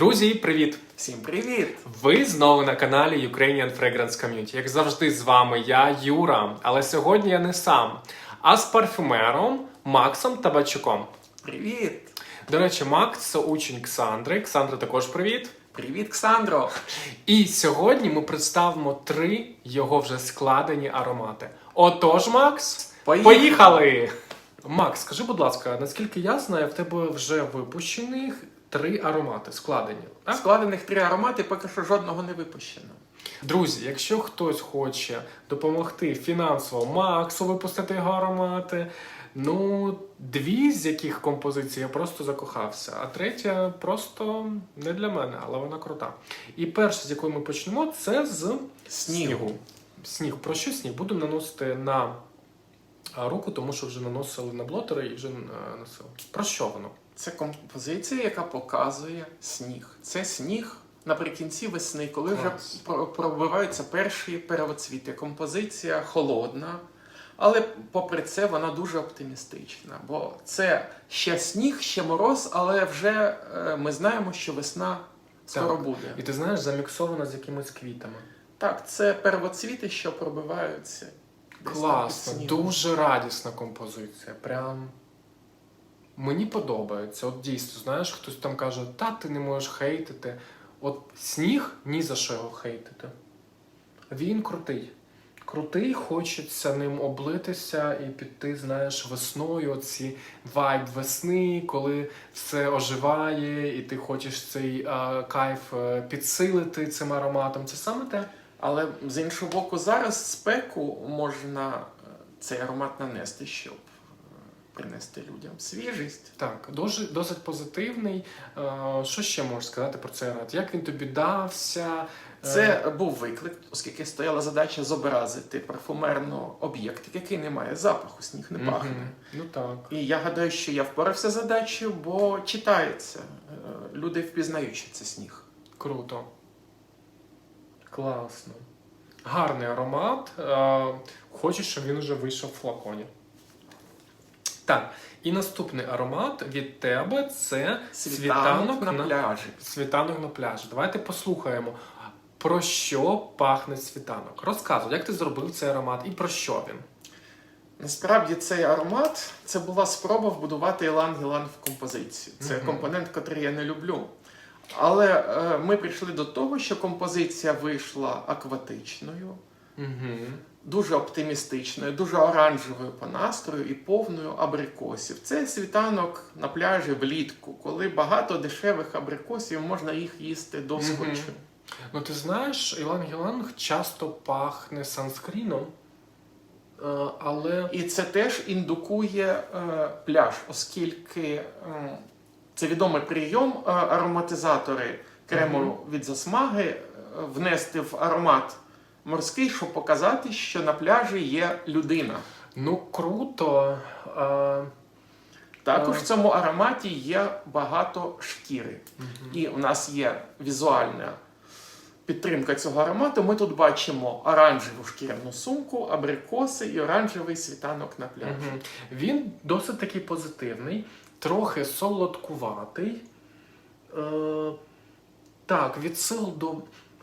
Друзі, привіт! Всім привіт! Ви знову на каналі Ukrainian Fragrance Community. Як завжди, з вами я, Юра. Але сьогодні я не сам, а з парфюмером Максом Табачуком. Привіт! До речі, Макс це учень Ксандри. Ксандра також привіт. Привіт, Ксандро! І сьогодні ми представимо три його вже складені аромати. Отож, Макс, Поїхали! поїхали! Макс, скажи, будь ласка, наскільки я знаю, в тебе вже випущених три аромати складені. Так? Складених три аромати, поки що жодного не випущено. Друзі, якщо хтось хоче допомогти фінансово Максу випустити його аромати, ну дві з яких композицій я просто закохався, а третя просто не для мене, але вона крута. І перша, з якої ми почнемо, це з Снігу. Сніг. Про що сніг? Буду наносити на руку, тому що вже наносили на блотери і вже е, носили. Про що воно? Це композиція, яка показує сніг. Це сніг наприкінці весни, коли вже пробиваються перші первоцвіти. Композиція холодна, але попри це вона дуже оптимістична. Бо це ще сніг, ще мороз, але вже е, ми знаємо, що весна скоро Так. буде. І ти знаєш, заміксовано з якимись квітами. Так, це первоцвіти, що пробиваються. Класно, дуже радісна композиція. Прям мені подобається. От дійсно, знаєш, хтось там каже, та ти не можеш хейтити. От сніг ні за що його хейтити. Він крутий. Крутий, хочеться ним облитися і піти, знаєш, весною. Оці вайб весни, коли все оживає, і ти хочеш цей е, кайф е, підсилити цим ароматом. Це саме те. Але з іншого боку, зараз спеку можна е, цей аромат нанести, щоб е, принести людям свіжість. Так, дуже досить позитивний. Е, Що ще можеш сказати про цей аромат? Як він тобі дався? Це був виклик, оскільки стояла задача зобразити парфумерно об'єкт, який не має запаху, сніг не пахне. Ну так. І я гадаю, що я впорався з задачею, бо читається. Люди впізнають, що це сніг. Круто. Класно. Гарний аромат. Е, Хочу, щоб він уже вийшов в флаконі. Так, і наступний аромат від тебе це Світанок на пляжі. Світанок на пляжі. Давайте послухаємо, про що пахне світанок. Розказуй, як ти зробив цей аромат і про що він? Насправді цей аромат це була спроба вбудувати ілан-гілан в композицію. Це Мгм. компонент, який я не люблю. Але е, ми прийшли до того, що композиція вийшла акватичною, Угу. дуже оптимістичною, дуже оранжевою по настрою і повною абрикосів. Це світанок на пляжі влітку, коли багато дешевих абрикосів можна їх їсти досхочу. Мгм. Ну, ти знаєш, Ілан Гіланг часто пахне санскріном, е, але І це теж індукує е, пляж, оскільки е, це відомий прийом е, ароматизатори крему від засмаги е, внести в аромат морський, щоб показати, що на пляжі є людина. ну круто. Е, Також Е. в цьому ароматі є багато шкіри. І у нас є візуальна підтримка цього аромату. Ми тут бачимо оранжеву шкіряну сумку, абрикоси і оранжевий світанок на пляжі. Мгм. Він досить такий позитивний, трохи солодкуватий. Е, так, відсил до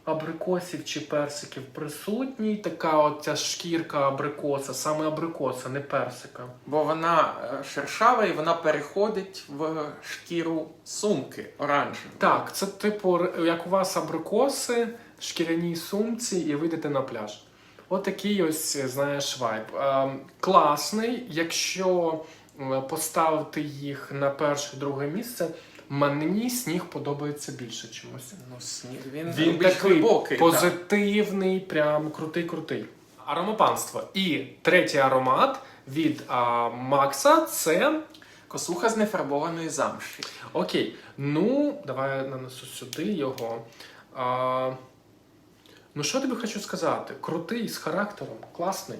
абрикосів чи персиків присутній. Така от ця шкірка абрикоса, саме абрикоса, не персика. Бо вона е, шершава і вона переходить в шкіру сумки оранжевої. Так, це типу, як у вас абрикоси, в шкіряній сумці, і вийдете на пляж. Отакий ось, знаєш, вайб. Е, класний, якщо е, поставити їх на перше друге місце, мені сніг подобається більше чомусь. Ну, сніг він, Він більш такий глибокий. так. позитивний, прям крутий-крутий. Аромапанство. І третій аромат від а, Макса це Косуха з нефарбованої замші. Окей, ну давай я нанесу сюди його. А, ну що тобі хочу сказати? Крутий з характером, класний.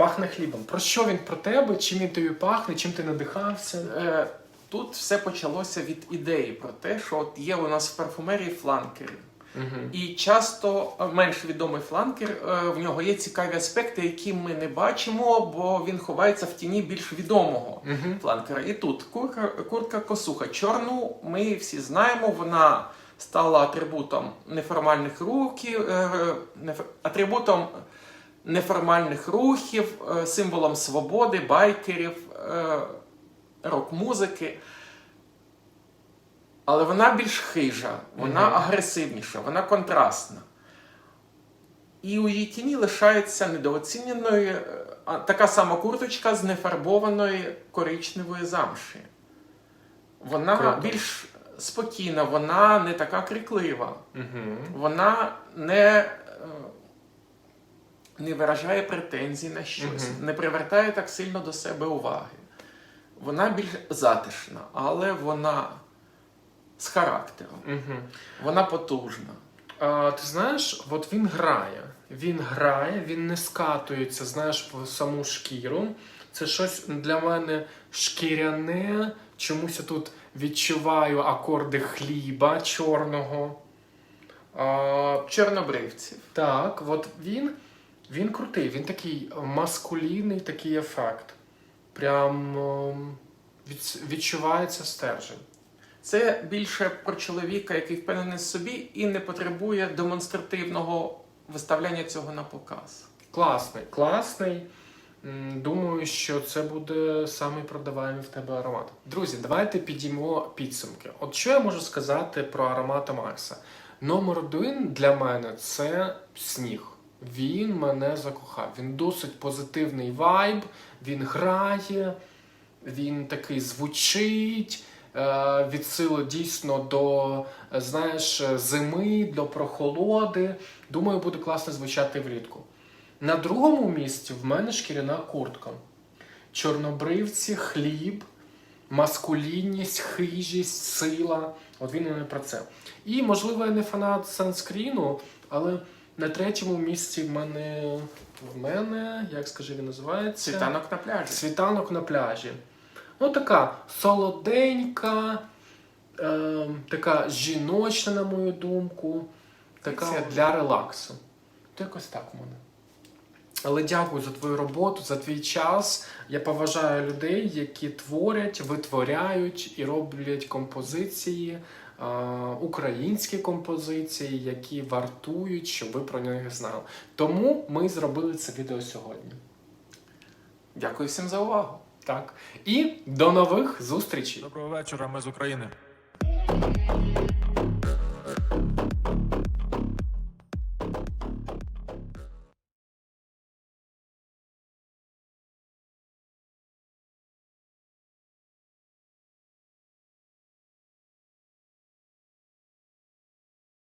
Пахне хлібом. Про що він про тебе? Чим він тобі пахне, чим ти надихався? Е, Тут все почалося від ідеї про те, що от є у нас в парфумерії фланкери. Угу. І часто е, менш відомий фланкер, е, в нього є цікаві аспекти, які ми не бачимо, бо він ховається в тіні більш відомого Угу. фланкера. І тут курка, куртка косуха. Чорну ми всі знаємо, вона стала атрибутом неформальних рухів, е, атрибутом неформальних рухів, е, символом свободи, байкерів, е, рок-музики. Але вона більш хижа, вона Мгм. агресивніша, вона контрастна. І у її тіні лишається недооціненою е, така сама курточка з нефарбованої коричневої замші. Вона Круто. більш спокійна, вона не така криклива, Угу. вона не, не виражає претензій на щось, Мгм. не привертає так сильно до себе уваги. Вона більш затишна, але вона з характером, Угу. вона потужна. А, ти знаєш, от він грає. Він грає, він не скатується, знаєш, в саму шкіру. Це щось для мене шкіряне. Чомусь я тут відчуваю акорди хліба чорного. А, Чорнобривців. так, от він, він крутий, він такий маскулінний такий ефект. Прям ем, від, відчувається стержень. Це більше про чоловіка, який впевнений в собі і не потребує демонстративного виставляння цього на показ. Класний, класний. Думаю, що це буде самий продаваємий в тебе аромат. Друзі, давайте підіймо підсумки. От що я можу сказати про аромати Макса? Номер один для мене це сніг. Він мене закохав. Він досить позитивний вайб, він грає, він такий звучить. е, Від сили дійсно до знаєш, зими, до прохолоди. Думаю, буде класно звучати влітку. На другому місці в мене шкіряна куртка. Чорнобривці, хліб, маскулінність, хижість, сила. От він і не про це. І, можливо, я не фанат санскріну, але на третьому місці в мене. В мене, як скажи, він називається? Світанок на пляжі. Світанок на пляжі. Ну, така солоденька, е, така жіночна, на мою думку, така Це- для релаксу. То якось так у мене. Але дякую за твою роботу, за твій час. Я поважаю людей, які творять, витворяють і роблять композиції, українські композиції, які вартують, щоб ви про них знали. Тому ми зробили це відео сьогодні. Дякую всім за увагу. Так. І до нових зустрічей. Доброго вечора, ми з України.